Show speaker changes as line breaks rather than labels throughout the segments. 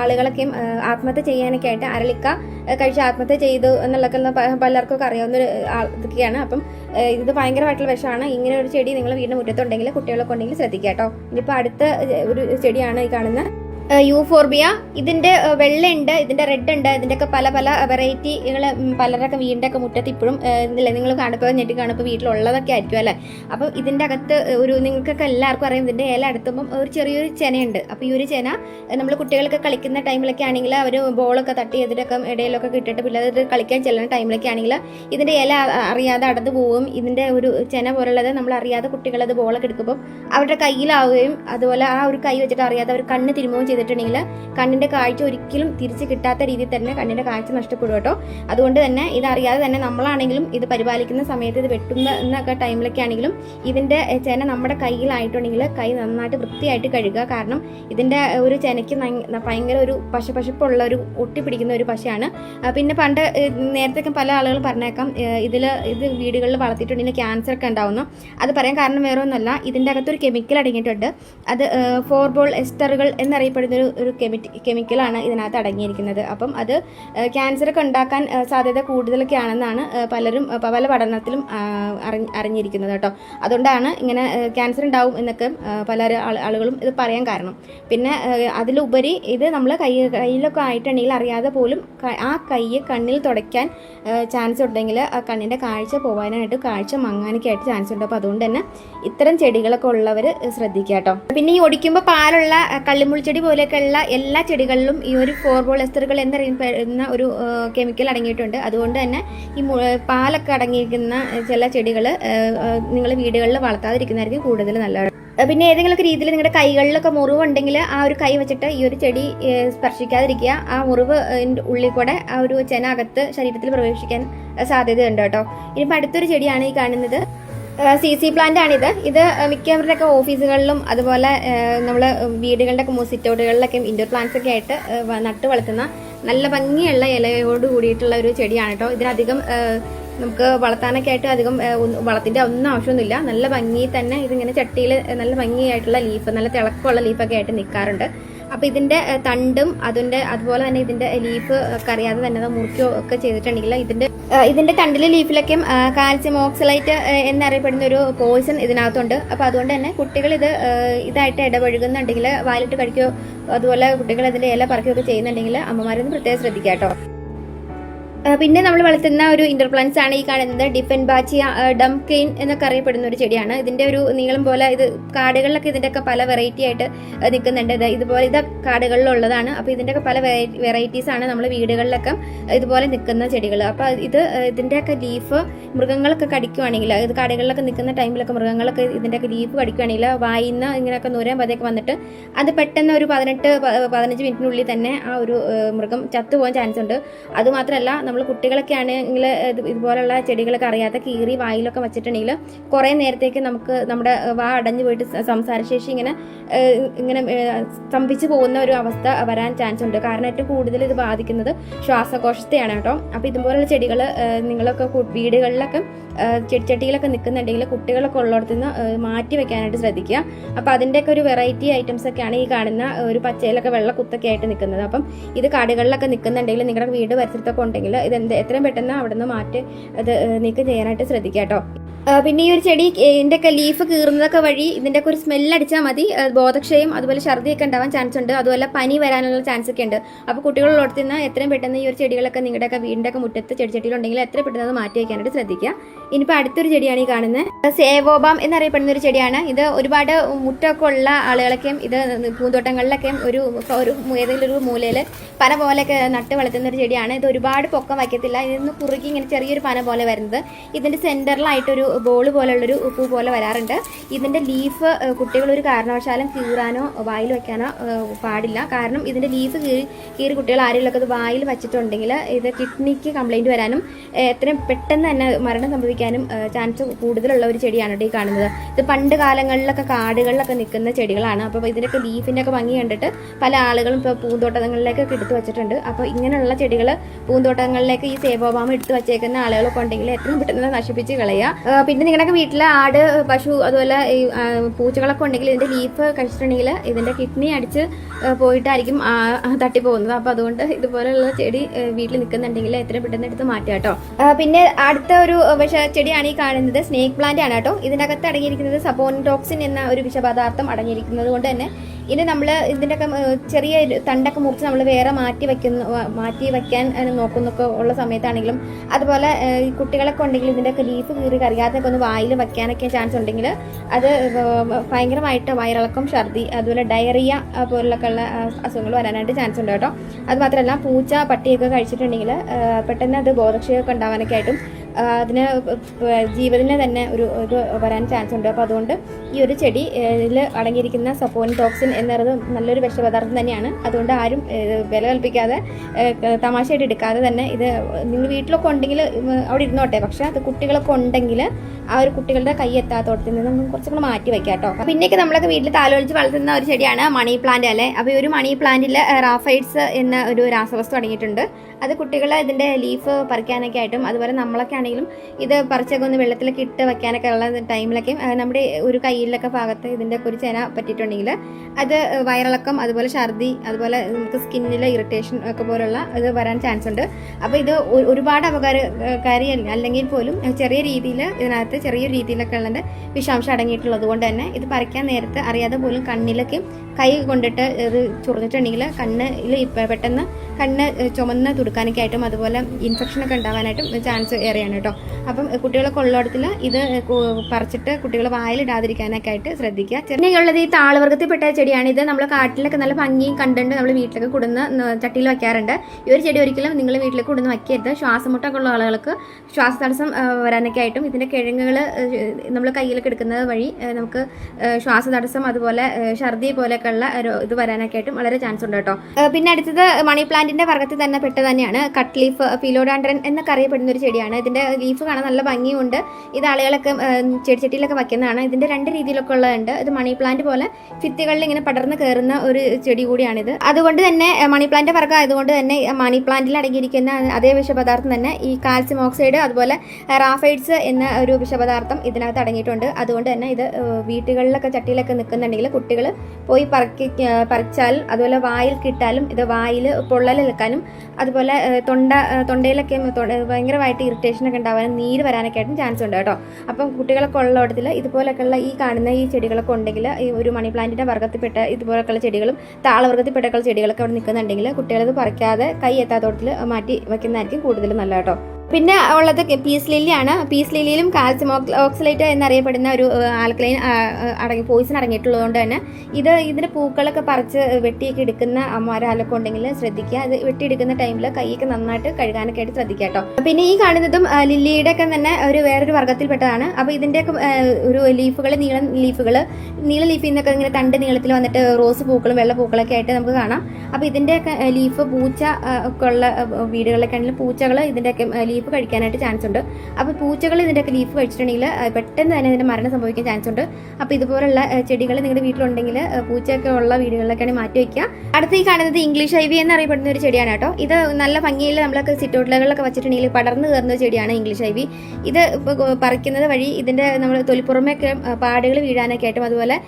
ആളുകളൊക്കെയും ആത്മഹത്യ ചെയ്യാനൊക്കെ ആയിട്ട് അരളിക്ക കഴിച്ച് ആത്മഹത്യ ചെയ്തു എന്നുള്ളതൊക്കെ പലർക്കൊക്കെ അറിയാവുന്ന ഒരു ഇതൊക്കെയാണ്. അപ്പം ഇത് ഭയങ്കരമായിട്ടുള്ള വിഷമാണ്. ഇങ്ങനെ ഒരു ചെടി നിങ്ങൾ വീടിന് മുറ്റത്തുണ്ടെങ്കിൽ കുട്ടികളൊക്കെ ഉണ്ടെങ്കിൽ ശ്രദ്ധിക്കുക കേട്ടോ. ഇനിയിപ്പോൾ അടുത്ത ഒരു ചെടിയാണ് ഈ കാണുന്ന യൂഫോർബിയ വെള്ള വെള്ളയുണ്ട് ഇതിന്റെ റെഡ് ഉണ്ട് ഇതിന്റെയൊക്കെ പല പല വെറൈറ്റികൾ പലരൊക്കെ വീടിന്റെ ഒക്കെ മുറ്റത്ത് ഇപ്പോഴും ഇല്ലേ നിങ്ങൾ കാണുമ്പോൾ ഞെട്ടി കാണുമ്പോൾ വീട്ടിലുള്ളതൊക്കെ ആയിരിക്കും അല്ലേ? അപ്പം ഇതിന്റെ അകത്ത് ഒരു നിങ്ങൾക്കൊക്കെ എല്ലാവർക്കും അറിയാം ഇതിന്റെ ഇല അടുത്തുമ്പം ഒരു ചെറിയൊരു ചെനയുണ്ട്. അപ്പോൾ ഈ ഒരു ചെന നമ്മൾ കുട്ടികൾക്ക് കളിക്കുന്ന ടൈമിലൊക്കെ ആണെങ്കിൽ അവർ ബോളൊക്കെ തട്ടി ഇതിന്റെയൊക്കെ ഇടയിലൊക്കെ കിട്ടിയിട്ട് പിള്ളേർ കളിക്കാൻ ചെല്ലുന്ന ടൈമിലൊക്കെ ആണെങ്കിൽ ഇതിന്റെ ഇല അറിയാതെ അടന്നു പോവും. ഇതിന്റെ ഒരു ചെന പോലുള്ളത് നമ്മൾ അറിയാതെ കുട്ടികളത് ബോളൊക്കെ എടുക്കുമ്പോൾ അവരുടെ കയ്യിലാവുകയും അതുപോലെ ആ ഒരു കൈ വെച്ചിട്ട് അറിയാതെ അവർ കണ്ണ് തിരുമുകയും ചെയ്തിട്ടുണ്ടെങ്കിൽ കണ്ണിന്റെ കാഴ്ച ഒരിക്കലും തിരിച്ച് കിട്ടാത്ത രീതിയിൽ തന്നെ കണ്ണിന്റെ കാഴ്ച നഷ്ടപ്പെടും കേട്ടോ. അതുകൊണ്ട് തന്നെ ഇതറിയാതെ തന്നെ നമ്മളാണെങ്കിലും ഇത് പരിപാലിക്കുന്ന സമയത്ത് ഇത് വെട്ടുന്ന എന്നൊക്കെ ടൈമിലൊക്കെ ആണെങ്കിലും ഇതിന്റെ ചേന നമ്മുടെ കയ്യിലായിട്ടുണ്ടെങ്കിൽ കൈ നന്നായിട്ട് വൃത്തിയായിട്ട് കഴുകുക. കാരണം ഇതിന്റെ ഒരു ചെനയ്ക്ക് ഭയങ്കര ഒരു പശപശപ്പുള്ള ഒരു ഒട്ടിപ്പിടിക്കുന്ന ഒരു പശയാണ്. പിന്നെ പണ്ട് നേരത്തെ പല ആളുകളും പറഞ്ഞേക്കാം ഇതിൽ ഇത് വീടുകളിൽ വളർത്തിയിട്ടുണ്ടെങ്കിൽ ക്യാൻസർ ഒക്കെ ഉണ്ടാവുന്നു. അത് പറയാൻ കാരണം വേറെ ഒന്നുമല്ല ഇതിന്റെ അകത്തൊരു കെമിക്കൽ അടങ്ങിയിട്ടുണ്ട്. അത് ഫോർ ബോൾ എസ്റ്ററുകൾ എന്നറിയപ്പെടുന്ന ഒരു ഒരു കെമിക്കലാണ് ഇതിനകത്ത് അടങ്ങിയിരിക്കുന്നത്. അപ്പം അത് ക്യാൻസർ ഒക്കെ ഉണ്ടാക്കാൻ സാധ്യത കൂടുതലൊക്കെ ആണെന്നാണ് പലരും പല പഠനത്തിലും അറിഞ്ഞ് അറിഞ്ഞിരിക്കുന്നത് കേട്ടോ. അതുകൊണ്ടാണ് ഇങ്ങനെ ക്യാൻസർ ഉണ്ടാവും എന്നൊക്കെ പല ആളുകളും ഇത് പറയാൻ കാരണം. പിന്നെ അതിലുപരി ഇത് നമ്മൾ കൈ കയ്യിലൊക്കെ ആയിട്ടുണ്ടെങ്കിൽ അറിയാതെ പോലും ആ കയ്യെ കണ്ണിൽ തുടയ്ക്കാൻ ചാൻസ് ഉണ്ടെങ്കിൽ ആ കണ്ണിന്റെ കാഴ്ച പോകാനായിട്ട് കാഴ്ച മങ്ങാനൊക്കെ ആയിട്ട് ചാൻസ് ഉണ്ട്. അപ്പോൾ അതുകൊണ്ട് തന്നെ ഇത്തരം ചെടികളൊക്കെ ഉള്ളവർ ശ്രദ്ധിക്കുക കേട്ടോ. പിന്നെ ഈ ഒടിക്കുമ്പോൾ പാലുള്ള കള്ളിമുൾച്ചെടി പോലെയൊക്കെയുള്ള എല്ലാ ചെടികളിലും ഈ ഒരു ഫോർബോൾ എസ്റ്ററുകൾ എന്നറിയപ്പെടുന്ന ഒരു കെമിക്കൽ അടങ്ങിയിട്ടുണ്ട്. അതുകൊണ്ട് തന്നെ ഈ പാലൊക്കെ അടങ്ങിയിരിക്കുന്ന ചില ചെടികൾ നിങ്ങൾ വീടുകളിൽ വളർത്താതിരിക്കുന്നതായിരിക്കും കൂടുതൽ നല്ലത്. പിന്നെ ഏതെങ്കിലുമൊക്കെ രീതിയിൽ നിങ്ങളുടെ കൈകളിലൊക്കെ മുറിവുണ്ടെങ്കിൽ ആ ഒരു കൈ വെച്ചിട്ട് ഈ ഒരു ചെടി സ്പർശിക്കാതിരിക്കുക. ആ മുറിവ് ഉള്ളിൽ കൂടെ ആ ഒരു ചെന അകത്ത് ശരീരത്തിൽ പ്രവേശിക്കാൻ സാധ്യതയുണ്ട് കേട്ടോ. ഇനിയിപ്പോൾ അടുത്തൊരു ചെടിയാണ് ഈ കാണുന്നത്. സി സി പ്ലാന്റ് ആണിത്. ഇത് മിക്കവരുടെയൊക്കെ ഓഫീസുകളിലും അതുപോലെ നമ്മൾ വീടുകളുടെ സിറ്റൗട്ടുകളിലൊക്കെ ഇൻഡോർ പ്ലാന്റ്സ് ഒക്കെ ആയിട്ട് നട്ട് വളർത്തുന്ന നല്ല ഭംഗിയുള്ള ഇലയോട് കൂടിയിട്ടുള്ള ഒരു ചെടിയാണ് കേട്ടോ ഇതിനധികം നമുക്ക് വളർത്താനൊക്കെ ആയിട്ട് അധികം വളത്തിന്റെ ഒന്നും ആവശ്യമൊന്നുമില്ല. നല്ല ഭംഗി തന്നെ ഇതിങ്ങനെ ചട്ടിയിൽ നല്ല ഭംഗിയായിട്ടുള്ള ലീഫ് നല്ല തിളക്കമുള്ള ലീഫൊക്കെ ആയിട്ട് നിൽക്കാറുണ്ട് അപ്പൊ ഇതിന്റെ തണ്ടും അതിന്റെ അതുപോലെ തന്നെ ഇതിന്റെ ലീഫ് കറിയാതെ തന്നെ മുറിക്കുകയോ ഒക്കെ ചെയ്തിട്ടുണ്ടെങ്കിൽ ഇതിന്റെ ഏഹ്, ഇതിന്റെ തണ്ടിലെ ലീഫിലൊക്കെ കാൽസ്യം ഓക്സലൈറ്റ് എന്നറിയപ്പെടുന്ന ഒരു പോയിസൺ ഇതിനകത്തുണ്ട്. അപ്പോൾ അതുകൊണ്ട് തന്നെ കുട്ടികൾ ഇത് ഇതായിട്ട് ഇടപഴകുന്നുണ്ടെങ്കിൽ വായിലിട്ട് കഴിക്കുകയോ അതുപോലെ കുട്ടികൾ ഇതിന്റെ ഇല പറിക്കുകയൊക്കെ ചെയ്യുന്നുണ്ടെങ്കിൽ അമ്മമാരൊന്ന് പ്രത്യേകം ശ്രദ്ധിക്കാം കേട്ടോ പിന്നെ നമ്മൾ വളർത്തുന്ന ഒരു ഇന്റർ പ്ലാന്റ്സ് ആണ് ഈ കാണുന്നത്. ഡിഫൻ ബാച്ചിയ ഡംകെയിൻ എന്നൊക്കെ അറിയപ്പെടുന്ന ഒരു ചെടിയാണ്. ഇതിന്റെ ഒരു നീളം പോലെ ഇത് കാടുകളിലൊക്കെ ഇതിന്റെയൊക്കെ പല വെറൈറ്റി ആയിട്ട് നിൽക്കുന്നുണ്ട്. ഇത് ഇതുപോലെ ഇത് കാടുകളിലുള്ളതാണ്. അപ്പൊ ഇതിന്റെയൊക്കെ പല വെറൈറ്റീസ് ആണ് നമ്മൾ വീടുകളിലൊക്കെ ഇതുപോലെ നിൽക്കുന്ന ചെടികൾ അപ്പൊ ഇത് ഇതിന്റെയൊക്കെ ലീഫ് മൃഗങ്ങളൊക്കെ കടിക്കുവാണെങ്കിൽ ഇത് കാടുകളിലൊക്കെ നിൽക്കുന്ന ടൈമിലൊക്കെ മൃഗങ്ങളൊക്കെ ഇതിന്റെയൊക്കെ ലീഫ് കടിക്കുവാണെങ്കിൽ വായിന്ന് ഇങ്ങനെയൊക്കെ നൂരാൻ പതിയൊക്കെ വന്നിട്ട് അത് പെട്ടെന്ന് ഒരു പതിനെട്ട് പതിനഞ്ച് മിനിറ്റിനുള്ളിൽ തന്നെ ആ ഒരു മൃഗം ചത്തുപോകാൻ ചാൻസ് ഉണ്ട്. അതുമാത്രമല്ല നമ്മൾ കുട്ടികളൊക്കെ ആണെങ്കിൽ ഇതുപോലുള്ള ചെടികളൊക്കെ അറിയാത്ത കീറി വായിലൊക്കെ വെച്ചിട്ടുണ്ടെങ്കിൽ കുറേ നേരത്തേക്ക് നമുക്ക് നമ്മുടെ വാ അടഞ്ഞു പോയിട്ട് സംസാരശേഷി ഇങ്ങനെ ഇങ്ങനെ സ്തംഭിച്ചു പോകുന്ന ഒരു അവസ്ഥ വരാൻ ചാൻസ് ഉണ്ട്. കാരണം ഏറ്റവും കൂടുതൽ ഇത് ബാധിക്കുന്നത് ശ്വാസകോശത്തെയാണ് കേട്ടോ. അപ്പോൾ ഇതുപോലുള്ള ചെടികൾ നിങ്ങളൊക്കെ വീടുകളിലൊക്കെ ചെടിച്ചട്ടിയിലൊക്കെ നിൽക്കുന്നുണ്ടെങ്കിൽ കുട്ടികളൊക്കെ ഉള്ളിടത്ത് നിന്ന് മാറ്റി വെക്കാനായിട്ട് ശ്രദ്ധിക്കുക. അപ്പോൾ അതിന്റെയൊക്കെ ഒരു വെറൈറ്റി ഐറ്റംസ് ഒക്കെയാണ് ഈ കാണുന്ന ഒരു പച്ചയിലൊക്കെ വെള്ള കുത്തൊക്കെ ആയിട്ട് നിൽക്കുന്നത്. അപ്പം ഇത് കാടുകളിലൊക്കെ നിൽക്കുന്നുണ്ടെങ്കിൽ നിങ്ങളുടെ വീട് പരിസരത്തൊക്കെ ഉണ്ടെങ്കിൽ ഇത് എന്ത് എത്രയും പെട്ടെന്ന് അവിടെ നിന്ന് മാറ്റി അത് നീക്കം ചെയ്യാനായിട്ട് ശ്രദ്ധിക്കുക കേട്ടോ. പിന്നെ ഈ ഒരു ചെടി ഇതിന്റെ ഒക്കെ ലീഫ് കീറുന്നതൊക്കെ വഴി ഇതിന്റെ ഒക്കെ ഒരു സ്മെല്ല് അടിച്ചാൽ മതി. ബോധക്ഷയം അതുപോലെ ഛർദിയൊക്കെ ഉണ്ടാവാൻ ചാൻസ് ഉണ്ട്. അതുപോലെ പനി വരാനുള്ള ചാൻസ് ഒക്കെ ഉണ്ട്. അപ്പോൾ കുട്ടികളുള്ളടത്ത് നിന്ന് എത്രയും പെട്ടെന്ന് ഈ ഒരു ചെടികളൊക്കെ നിങ്ങളുടെ ഒക്കെ വീടിന്റെ ഒക്കെ മുറ്റത്ത് ചെടിച്ചട്ടിയിലുണ്ടെങ്കിൽ എത്ര പെട്ടെന്ന് അത് മാറ്റി വയ്ക്കാനായിട്ട് ശ്രദ്ധിക്കുക. ഇനിയിപ്പോൾ അടുത്തൊരു ചെടിയാണ് ഈ കാണുന്നത്. സേവോബാം എന്നറിയപ്പെടുന്ന ഒരു ചെടിയാണ്. ഇത് ഒരുപാട് മുറ്റമൊക്കെ ഉള്ള ആളുകളൊക്കെയും ഇത് പൂന്തോട്ടങ്ങളിലൊക്കെയും ഒരു ഒരു ഏതെങ്കിലും ഒരു മൂലയിൽ പല പോലെയൊക്കെ നട്ട് വളർത്തുന്ന ഒരു ചെടിയാണ്. ഇത് ഒരുപാട് പൊക്കം വയ്ക്കത്തില്ല. ഇതിന്ന് കുറുകി ഇങ്ങനെ ചെറിയൊരു പന പോലെ വരുന്നത്. ഇതിന്റെ സെന്ററിലായിട്ടൊരു ബോൾ പോലുള്ളൊരു പൂ പോലെ വരാറുണ്ട്. ഇതിന്റെ ലീഫ് കുട്ടികൾ ഒരു കാരണവശാലും കീറാനോ വായിൽ വയ്ക്കാനോ പാടില്ല. കാരണം ഇതിന്റെ ലീഫ് കീറി കീറി കുട്ടികൾ ആരെങ്കിലുമൊക്കെ അത് വായിൽ വച്ചിട്ടുണ്ടെങ്കിൽ ഇത് കിഡ്നിക്ക് കംപ്ലൈന്റ് വരാനും എത്രയും പെട്ടെന്ന് തന്നെ മരണം സംഭവിക്കാനും ചാൻസ് കൂടുതലുള്ള ഒരു ചെടിയാണ് കേട്ടോ ഈ കാണുന്നത്. ഇത് പണ്ട് കാലങ്ങളിലൊക്കെ കാടുകളിലൊക്കെ നിൽക്കുന്ന ചെടികളാണ്. അപ്പോൾ ഇതിനൊക്കെ ലീഫിന്റെ ഒക്കെ ഭംഗി കണ്ടിട്ട് പല ആളുകളും ഇപ്പോൾ പൂന്തോട്ടങ്ങളിലേക്കൊക്കെ എടുത്തു വെച്ചിട്ടുണ്ട്. അപ്പോൾ ഇങ്ങനെയുള്ള ചെടികൾ പൂന്തോട്ടങ്ങൾ സ്ഥലങ്ങളിലേക്ക് ഈ സേവോഭാമം എടുത്ത് വച്ചേക്കുന്ന ആളുകളൊക്കെ ഉണ്ടെങ്കിൽ ഏറ്റവും പെട്ടെന്ന് നശിപ്പിച്ച് കളയുക. പിന്നെ നിങ്ങളുടെയൊക്കെ വീട്ടിലെ ആട് പശു അതുപോലെ ഈ, പൂച്ചകളൊക്കെ ഉണ്ടെങ്കിൽ ഇതിന്റെ ലീഫ് കഴിച്ചിട്ടുണ്ടെങ്കിൽ ഇതിന്റെ കിഡ്നി അടിച്ച് പോയിട്ടായിരിക്കും തട്ടിപ്പോകുന്നത് അപ്പൊ അതുകൊണ്ട് ഇതുപോലെയുള്ള ചെടി വീട്ടിൽ നിൽക്കുന്നുണ്ടെങ്കിൽ എത്രയും പെട്ടെന്ന് എടുത്ത് മാറ്റുക കേട്ടോ. പിന്നെ അടുത്ത ഒരു വിഷ ചെടിയാണ് ഈ കാണുന്നത്. സ്നേക്ക് പ്ലാന്റ് ആണ് കേട്ടോ. ഇതിനകത്ത് അടങ്ങിയിരിക്കുന്നത് സപ്പോൻടോക്സിൻ എന്ന ഒരു വിഷപദാർത്ഥം അടങ്ങിയിരിക്കുന്നത് കൊണ്ട് തന്നെ ഇത് നമ്മൾ ഇതിന്റെ ഒക്കെ ചെറിയ തണ്ടൊക്കെ മുറിച്ച് നമ്മൾ വേറെ മാറ്റി വയ്ക്കുന്ന മാറ്റി വയ്ക്കാൻ നോക്കുന്നൊക്കെ ഉള്ള സമയത്താണെങ്കിലും അതുപോലെ ഈ കുട്ടികളൊക്കെ ഉണ്ടെങ്കിൽ ഇതിന്റെയൊക്കെ ലീഫ് കീറി കറിയാത്തൊക്കെ ഒന്ന് വായിൽ വയ്ക്കാനൊക്കെ ചാൻസ് ഉണ്ടെങ്കിൽ അത് ഭയങ്കരമായിട്ട് വയറിളക്കം ഛർദി അതുപോലെ ഡയറിയ പോലുള്ളൊക്കെ ഉള്ള അസുഖങ്ങൾ വരാനായിട്ട് ചാൻസ് ഉണ്ട് കേട്ടോ. അതുമാത്രമല്ല പൂച്ച പട്ടിയൊക്കെ കഴിച്ചിട്ടുണ്ടെങ്കിൽ പെട്ടെന്ന് അത് ബോധക്ഷയമൊക്കെ ഉണ്ടാവാനൊക്കെ ആയിട്ടും അതിന് ജീവതിന് തന്നെ ഒരു ഇത് വരാൻ ചാൻസ് ഉണ്ട്. അപ്പോൾ അതുകൊണ്ട് ഈ ഒരു ചെടി ഇതിൽ അടങ്ങിയിരിക്കുന്ന സപ്പോൻ ടോക്സിൻ എന്നത് നല്ലൊരു വിഷപദാർത്ഥം തന്നെയാണ്. അതുകൊണ്ട് ആരും വില കൽപ്പിക്കാതെ തമാശയായിട്ട് എടുക്കാതെ തന്നെ ഇത് നിങ്ങൾ വീട്ടിലൊക്കെ ഉണ്ടെങ്കിൽ അവിടെ ഇരുന്നോട്ടെ. പക്ഷേ അത് കുട്ടികളൊക്കെ ഉണ്ടെങ്കിൽ ആ ഒരു കുട്ടികളുടെ കൈ എത്താത്തോടത്തിൽ നിന്ന് നമുക്ക് കുറച്ചും കൂടെ മാറ്റി വെക്കാട്ടോ കേട്ടോ പിന്നെയൊക്കെ നമ്മളൊക്കെ വീട്ടിൽ താലോലിച്ച് വളർത്തുന്ന ഒരു ചെടിയാണ് മണി പ്ലാന്റ് അല്ലേ? അപ്പോൾ ഈ ഒരു മണി പ്ലാന്റിൽ റാഫൈഡ്സ് എന്ന ഒരു രാസവസ്തു അടങ്ങിയിട്ടുണ്ട്. അത് കുട്ടികളെ ഇതിന്റെ ലീഫ് പറിക്കാനൊക്കെ ആയിട്ടും അതുപോലെ നമ്മളൊക്കെ ആണെങ്കിലും ഇത് പറിച്ചൊക്കെ ഒന്ന് വെള്ളത്തിലൊക്കെ ഇട്ട് വെക്കാനൊക്കെ ഉള്ള ടൈമിലൊക്കെ നമ്മുടെ ഒരു കയ്യിലൊക്കെ ഭാഗത്ത് ഇതിന്റെ ഒരു ചെന പറ്റിയിട്ടുണ്ടെങ്കിൽ അത് വയറിളക്കം അതുപോലെ ഛർദി അതുപോലെ നമുക്ക് സ്കിന്നിലെ ഇറിറ്റേഷൻ ഒക്കെ പോലുള്ള ഇത് വരാൻ ചാൻസ് ഉണ്ട്. അപ്പോൾ ഇത് ഒരുപാട് അപകാരകാരി അല്ലെങ്കിൽ പോലും ചെറിയ രീതിയിൽ ഇതിനകത്ത് ചെറിയ രീതിയിലൊക്കെ ഉള്ളത് വിഷാംശം അടങ്ങിയിട്ടുള്ളത് കൊണ്ട് തന്നെ ഇത് പറിക്കാൻ നേരത്തെ അറിയാതെ പോലും കണ്ണിലൊക്കെ കൈ കൊണ്ടിട്ട് ഇത് ചൊറിഞ്ഞിട്ടുണ്ടെങ്കിൽ കണ്ണിൽ പെട്ടെന്ന് കണ്ണ് ചുമന്ന് തുടുക്കാനൊക്കെ ആയിട്ടും അതുപോലെ ഇൻഫെക്ഷൻ ഒക്കെ ഉണ്ടാവാനായിട്ടും ചാൻസ് ഏറെയാണ് കേട്ടോ. അപ്പം കുട്ടികളൊക്കെ ഉള്ളിടത്തിൽ ഇത് പറിച്ചിട്ട് കുട്ടികൾ വായിലിടാതിരിക്കാനൊക്കെ ആയിട്ട് ശ്രദ്ധിക്കുക. ചെറിയുള്ളത് ഈ താളവർഗത്തിൽപ്പെട്ട ചെടിയാണ്. ഇത് നമ്മൾ കാട്ടിലൊക്കെ നല്ല ഭംഗിയും കണ്ടുകൊണ്ട് നമ്മൾ വീട്ടിലൊക്കെ കൊടുന്ന് ചട്ടിയിൽ വെക്കാറുണ്ട്. ഈ ഒരു ചെടി ഒരിക്കലും നിങ്ങൾ വീട്ടിലേക്ക് കൊടുന്ന് വയ്ക്കരുത്. ശ്വാസമുട്ടൊക്കെ ഉള്ള ആളുകൾക്ക് ശ്വാസ തടസ്സം വരാനൊക്കെ ആയിട്ടും ഇതിന്റെ കിഴങ്ങുകൾ നമ്മൾ കയ്യിലൊക്കെ എടുക്കുന്നത് വഴി നമുക്ക് ശ്വാസ തടസ്സം അതുപോലെ ഛർദി പോലെയൊക്കെ ഉള്ള ഇത് വരാനൊക്കെ ആയിട്ടും വളരെ ചാൻസ് ഉണ്ട് കേട്ടോ. പിന്നെ അടുത്തത് മണി പ്ലാന്റിന്റെ വർഗത്തിൽ തന്നെ പെട്ട തന്നെയാണ്. കട്ട് ലീഫ് ഫിലോഡാൻഡ്രൻ എന്നൊക്കെ അറിയപ്പെടുന്ന ഒരു ചെടിയാണ്. ഇതിന്റെ ലീഫ് കാണാൻ നല്ല ഭംഗിയുണ്ട്. ഇത് ആളുകളൊക്കെ ചെടിച്ചട്ടിയിലൊക്കെ വയ്ക്കുന്നതാണ്. ഇതിന്റെ രണ്ട് രീതിയിലൊക്കെ ഉള്ളതുണ്ട്. ഇത് മണി പ്ലാന്റ് പോലെ ഫിത്തികളിൽ ഇങ്ങനെ പടർന്ന് കയറുന്ന ഒരു ചെടി കൂടിയാണിത്. അതുകൊണ്ട് തന്നെ മണി പ്ലാന്റ് വർഗം ആയതുകൊണ്ട് തന്നെ മണി പ്ലാന്റിൽ അടങ്ങിയിരിക്കുന്ന അതേ വിഷപദാർത്ഥം തന്നെ ഈ കാൽസ്യം ഓക്സൈഡ് അതുപോലെ റാഫൈഡ്സ് എന്ന ഒരു വിഷപദാർത്ഥം ഇതിനകത്ത് അടങ്ങിയിട്ടുണ്ട്. അതുകൊണ്ട് തന്നെ ഇത് വീട്ടുകളിലൊക്കെ ചട്ടിയിലൊക്കെ നിൽക്കുന്നുണ്ടെങ്കിൽ കുട്ടികൾ പോയി പറക്കി പറിച്ചാലും അതുപോലെ വായിൽ കിട്ടാലും ഇത് വായിൽ പൊള്ളൽ നിൽക്കാനും അതുപോലെ തൊണ്ട തൊണ്ടയിലൊക്കെ ഭയങ്കരമായിട്ട് ഇറിറ്റേഷൻ ഒക്കെ ഉണ്ടാവാനും നീര് വരാനൊക്കെ ആയിട്ടും ചാൻസ് ഉണ്ട് കേട്ടോ. അപ്പം കുട്ടികളൊക്കെ ഉള്ളിടത്തിൽ ഇതുപോലൊക്കെയുള്ള ഈ കാണുന്ന ഈ ചെടികളൊക്കെ ഉണ്ടെങ്കിൽ ഈ ഒരു മണി പ്ലാന്റിന്റെ വർഗത്തിൽപ്പെട്ട ഇതുപോലൊക്കെയുള്ള ചെടികളും താളവർഗത്തിൽപ്പെട്ടൊക്കെയുള്ള ചെടികളൊക്കെ അവിടെ നിൽക്കുന്നുണ്ടെങ്കിൽ കുട്ടികളത് പറിക്കാതെ കൈ എത്താത്തോട്ടത്തിൽ മാറ്റി വയ്ക്കുന്നതായിരിക്കും കൂടുതൽ നല്ല കേട്ടോ. പിന്നെ ഉള്ളത് പീസ് ലില്ലിയാണ്. പീസ് ലില്ലിയിലും കാൽസ്യം ഓക്സലേറ്റ് എന്നറിയപ്പെടുന്ന ഒരു ആൽക്കലൈൻ അടങ്ങി പോയിസൺ അടങ്ങിയിട്ടുള്ളതുകൊണ്ട് തന്നെ ഇത് ഇതിന്റെ പൂക്കളൊക്കെ പറിച്ച് വെട്ടിയൊക്കെ എടുക്കുന്ന അമ്മമാരാലൊക്കെ ഉണ്ടെങ്കിൽ ശ്രദ്ധിക്കുക. അത് വെട്ടിയെടുക്കുന്ന ടൈമിൽ കൈയൊക്കെ നന്നായിട്ട് കഴുകാനൊക്കെ ആയിട്ട് ശ്രദ്ധിക്കുക കേട്ടോ. പിന്നെ ഈ കാണുന്നതും ലില്ലിയുടെ ഒക്കെ തന്നെ ഒരു വേറൊരു വർഗത്തിൽപ്പെട്ടതാണ് അപ്പോൾ ഇതിന്റെയൊക്കെ ഒരു ലീഫുകൾ നീള ലീഫുകൾ നീള ലീഫിൽ നിന്നൊക്കെ ഇങ്ങനെ തണ്ട് നീളത്തിൽ വന്നിട്ട് റോസ് പൂക്കളും വെള്ള പൂക്കളൊക്കെ ആയിട്ട് നമുക്ക് കാണാം. അപ്പോൾ ഇതിന്റെയൊക്കെ ലീഫ് പൂച്ച ഒക്കെ ഉള്ള വീടുകളിലൊക്കെ ആണെങ്കിൽ പൂച്ചകൾ ഇതിന്റെയൊക്കെ ആ, ലീഫ് കഴിക്കാനായിട്ട് ചാൻസ് ഉണ്ട്. അപ്പോൾ പൂച്ചകൾ ഇതിന്റെയൊക്കെ ലീഫ് കഴിച്ചിട്ടുണ്ടെങ്കിൽ പെട്ടെന്ന് തന്നെ ഇതിന്റെ മരണം സംഭവിക്കാൻ ചാൻസ് ഉണ്ട്. അപ്പോൾ ഇതുപോലുള്ള ചെടികൾ നിങ്ങളുടെ വീട്ടിലുണ്ടെങ്കിൽ പൂച്ചയൊക്കെ ഉള്ള വീടുകളിലൊക്കെയാണ് മാറ്റി വയ്ക്കുക. അടുത്ത ഈ കാണുന്നത് ഇംഗ്ലീഷ് ഐവി എന്ന് അറിയപ്പെടുന്ന ഒരു ചെടിയാണ് കേട്ടോ. ഇത് നല്ല ഭംഗിയിൽ നമ്മളൊക്കെ സിറ്റൗട്ടുകളിലൊക്കെ വെച്ചിട്ടുണ്ടെങ്കിൽ പടർന്നു കയറുന്ന ചെടിയാണ് ഇംഗ്ലീഷ് ഐവി ഇത് പറിക്കുന്നത് വഴി ഇതിന്റെ നമ്മൾ തൊലിപ്പുറമൊക്കെ പാടുകൾ വീഴാനൊക്കെ ആയിട്ടും അതുപോലെ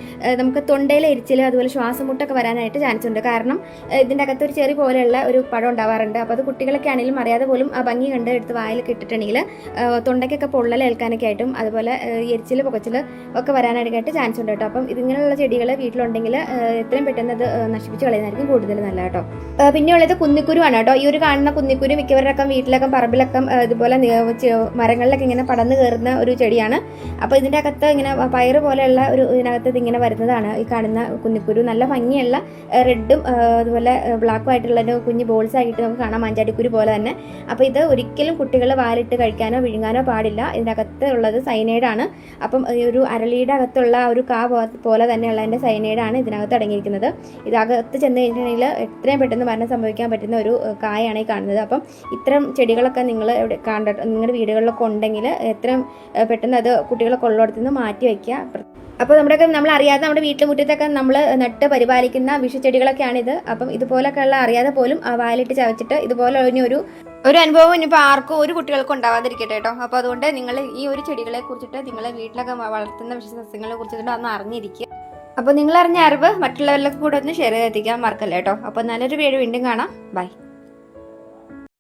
നമുക്ക് തൊണ്ടയിലെ എരിച്ചിൽ അതുപോലെ ശ്വാസം മുട്ടൊക്കെ വരാനായിട്ട് ചാൻസ് ഉണ്ട്. കാരണം ഇതിന്റെ ഇതിന്റെ അകത്ത് ഒരു ചെറിയ പോലെയുള്ള ഒരു പടം ഉണ്ടാവാറുണ്ട്. അപ്പോൾ അത് കുട്ടികളൊക്കെ ആണെങ്കിലും അറിയാതെ പോലും ആ ഭംഗി കണ്ട് എടുത്ത് വായിലൊക്കെ ഇട്ടിട്ടുണ്ടെങ്കിൽ തൊണ്ടയ്ക്കൊക്കെ പൊള്ളൽ ഏൽക്കാനൊക്കെ ആയിട്ടും അതുപോലെ എരിച്ചിൽ പുകച്ചിൽ ഒക്കെ വരാനായിട്ട് ചാൻസ് ഉണ്ട് കേട്ടോ. അപ്പം ഇതിങ്ങനെയുള്ള ചെടികൾ വീട്ടിലുണ്ടെങ്കിൽ എത്രയും പെട്ടെന്ന് അത് നശിപ്പിച്ച് കളയുന്നതായിരിക്കും കൂടുതൽ നല്ല കേട്ടോ. പിന്നെ ഉള്ളത് കുന്നിക്കുരുവാണ് കേട്ടോ. ഈ ഒരു കാണുന്ന കുന്നിക്കുരു മിക്കവരൊക്കെ വീട്ടിലൊക്കെ പറമ്പിലൊക്കെ ഇതുപോലെ മരങ്ങളിലൊക്കെ ഇങ്ങനെ പടന്ന് കയറുന്ന ഒരു ചെടിയാണ്. അപ്പോൾ ഇതിന്റെ അകത്ത് ഇങ്ങനെ പയറ് പോലെയുള്ള ഒരു ഇതിനകത്ത് ഇതിങ്ങനെ വരുന്നതാണ്. ഈ കാണുന്ന കുന്നിക്കുരു നല്ല ഭംഗിയുള്ള റെഡും അതുപോലെ ബ്ലാക്കും ആയിട്ടുള്ള കുഞ്ഞ് ബോൾസ് ആയിട്ട് നമുക്ക് കാണാം. മഞ്ചാടിക്കുരു പോലെ തന്നെ. അപ്പോൾ ഇത് ഒരിക്കലും കുട്ടികൾ വാലിട്ട് കഴിക്കാനോ വിഴുങ്ങാനോ പാടില്ല. ഇതിനകത്ത് ഉള്ളത് സൈനൈഡാണ് അപ്പം ഈ ഒരു അരളിയുടെ അകത്തുള്ള ഒരു കാ പോലെ തന്നെയുള്ള അതിന്റെ സൈനൈഡാണ് ഇതിനകത്ത് അടങ്ങിയിരിക്കുന്നത്. ഇതകത്ത് ചെന്ന് കഴിഞ്ഞിട്ടുണ്ടെങ്കിൽ എത്രയും പെട്ടെന്ന് മരണം സംഭവിക്കാൻ പറ്റുന്ന ഒരു കായാണ് ഈ കാണുന്നത്. അപ്പം ഇത്തരം ചെടികളൊക്കെ നിങ്ങൾ എവിടെ കണ്ട നിങ്ങളുടെ വീടുകളിലൊക്കെ ഉണ്ടെങ്കിൽ എത്രയും പെട്ടെന്ന് അത് കുട്ടികളെ ഉള്ളിടത്തു നിന്ന് മാറ്റി വയ്ക്കുക. അപ്പോൾ നമ്മുടെയൊക്കെ നമ്മൾ അറിയാതെ നമ്മുടെ വീട്ടിൽ മുറ്റത്തൊക്കെ നമ്മൾ നട്ട് പരിപാലിക്കുന്ന വിഷച്ചെടികളൊക്കെയാണിത്. അപ്പം ഇതുപോലൊക്കെയുള്ള അറിയാതെ പോലും ആ വാലിട്ട് ചവച്ചിട്ട് ഇതുപോലെ ഒരു ഒരു അനുഭവം ഇനിയിപ്പോൾ ആർക്കും ഒരു കുട്ടികൾക്കും ഉണ്ടാവാതിരിക്കട്ടെ കേട്ടോ. അപ്പോൾ അതുകൊണ്ട് നിങ്ങൾ ഈ ഒരു ചെടികളെ കുറിച്ചിട്ട് നിങ്ങളെ വീട്ടിലൊക്കെ വളർത്തുന്ന സസ്യങ്ങളെ കുറിച്ചിട്ട് ഒന്ന് അറിഞ്ഞിരിക്കുക അപ്പോൾ നിങ്ങൾ അറിഞ്ഞ അറിവ് മറ്റുള്ളവരിലൊക്കെ കൂടെ ഒന്ന് ഷെയർ ചെയ്തെത്തിക്കാൻ മറക്കല്ലേ കേട്ടോ. അപ്പോൾ നല്ലൊരു വീഡിയോ വീണ്ടും കാണാം. ബൈ